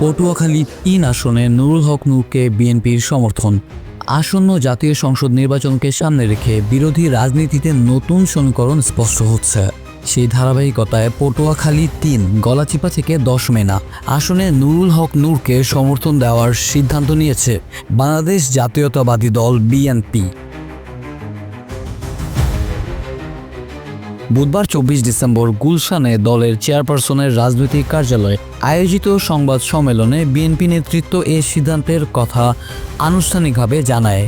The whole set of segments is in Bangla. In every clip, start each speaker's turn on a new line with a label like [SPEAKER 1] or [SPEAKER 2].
[SPEAKER 1] পটুয়াখালী তিন
[SPEAKER 2] আসনে নুরুল হক নূরকে বিএনপির সমর্থন। আসন্ন জাতীয় সংসদ নির্বাচনকে সামনে রেখে বিরোধী রাজনীতিতে নতুন সমীকরণ স্পষ্ট হচ্ছে। সেই ধারাবাহিকতায় পটুয়াখালী তিন, গলাচিপা থেকে দশ মেনা। আসনে নুরুল হক নূরকে সমর্থন দেওয়ার সিদ্ধান্ত নিয়েছে বাংলাদেশ জাতীয়তাবাদী দল বিএনপি। বুধবার চব্বিশ ডিসেম্বর গুলশানে দলের চেয়ারপারসনের রাজনৈতিক কার্যালয়ে আয়োজিত সংবাদ সম্মেলনে বিএনপি নেতৃত্ব এ সিদ্ধান্তের কথা আনুষ্ঠানিকভাবে জানায়।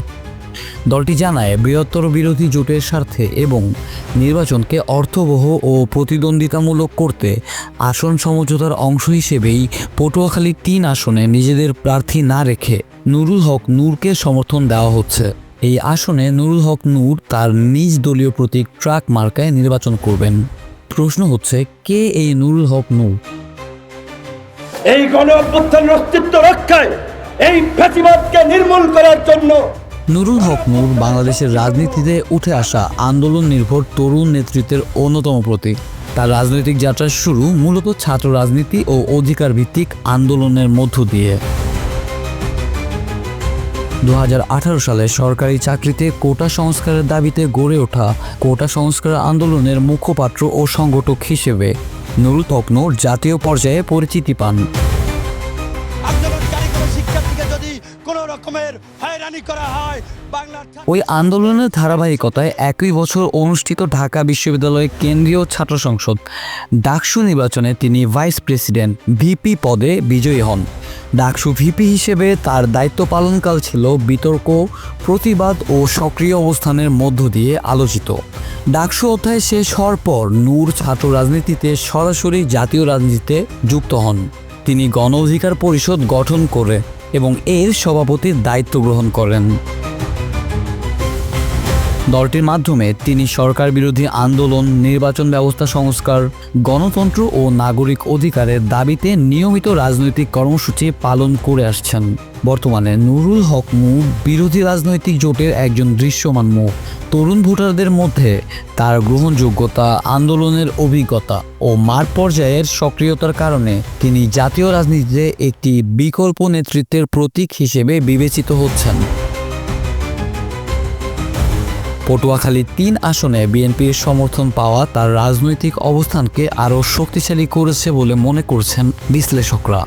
[SPEAKER 2] দলটি জানায়, বৃহত্তর বিরোধী জোটের স্বার্থে এবং নির্বাচনকে অর্থবহ ও প্রতিদ্বন্দ্বিতামূলক করতে আসন সমঝোতার অংশ হিসেবেই পটুয়াখালী তিন আসনে নিজেদের প্রার্থী না রেখে নুরুল হক নূরকে সমর্থন দেওয়া হচ্ছে। এই আসনে নুরুল হক নূর তার নিজ দলীয় প্রতীক ট্রাক মার্কায় নির্বাচন করবেন। প্রশ্ন হচ্ছে কে এই নুরুল হক নূর?
[SPEAKER 3] এই গণ অভ্যুত্থানের অস্তিত্ব রক্ষায় এই ফ্যাসিবাদকে নির্মূল করার জন্য
[SPEAKER 2] নুরুল হক নূর বাংলাদেশের রাজনীতিতে উঠে আসা আন্দোলন নির্ভর তরুণ নেতৃত্বের অন্যতম প্রতীক। তার রাজনৈতিক যাত্রার শুরু মূলত ছাত্র রাজনীতি ও অধিকার ভিত্তিক আন্দোলনের মধ্য দিয়ে। দু হাজার আঠারো সালে সরকারি চাকরিতে কোটা সংস্কারের দাবিতে গড়ে ওঠা কোটা সংস্কার আন্দোলনের মুখপাত্র ও সংগঠক হিসেবে নুরুল তকনোর জাতীয় পর্যায়ে পরিচিতি পান।
[SPEAKER 4] রকমের হয়রানি করা হয়।
[SPEAKER 2] ওই আন্দোলনের ধারাবাহিকতায় একই বছর অনুষ্ঠিত ঢাকা বিশ্ববিদ্যালয়ের কেন্দ্রীয় ছাত্র সংসদ ডাকসু নির্বাচনে তিনি ভাইস প্রেসিডেন্ট, ভিপি পদে বিজয়ী হন। ডাকসু ভিপি হিসেবে তার দায়িত্ব পালনকাল ছিল বিতর্ক, প্রতিবাদ ও সক্রিয় অবস্থানের মধ্য দিয়ে আলোচিত। ডাকসু অধ্যায় শেষ হওয়ার পর নূর ছাত্র রাজনীতিতে সরাসরি জাতীয় রাজনীতিতে যুক্ত হন। তিনি গণ অধিকার পরিষদ গঠন করে এবং এর সভাপতির দায়িত্ব গ্রহণ করেন। দলটির মাধ্যমে তিনি সরকার বিরোধী আন্দোলন, নির্বাচন ব্যবস্থা সংস্কার, গণতন্ত্র ও নাগরিক অধিকারের দাবিতে নিয়মিত রাজনৈতিক কর্মসূচি পালন করে আসছেন। বর্তমানে নুরুল হক মুখ বিরোধী রাজনৈতিক জোটের একজন দৃশ্যমান মুখ তরুণ ভোটারদের মধ্যে তার গ্রহণযোগ্যতা, আন্দোলনের অভিজ্ঞতা ও মাঠ পর্যায়ের সক্রিয়তার কারণে তিনি জাতীয় রাজনীতিতে একটি বিকল্প নেতৃত্বের প্রতীক হিসেবে বিবেচিত হচ্ছেন। পটুয়াখালী তিন আসনে বিএনপির সমর্থন পাওয়া তার রাজনৈতিক অবস্থানকে আরও শক্তিশালী করেছে বলে মনে করছেন বিশ্লেষকরা।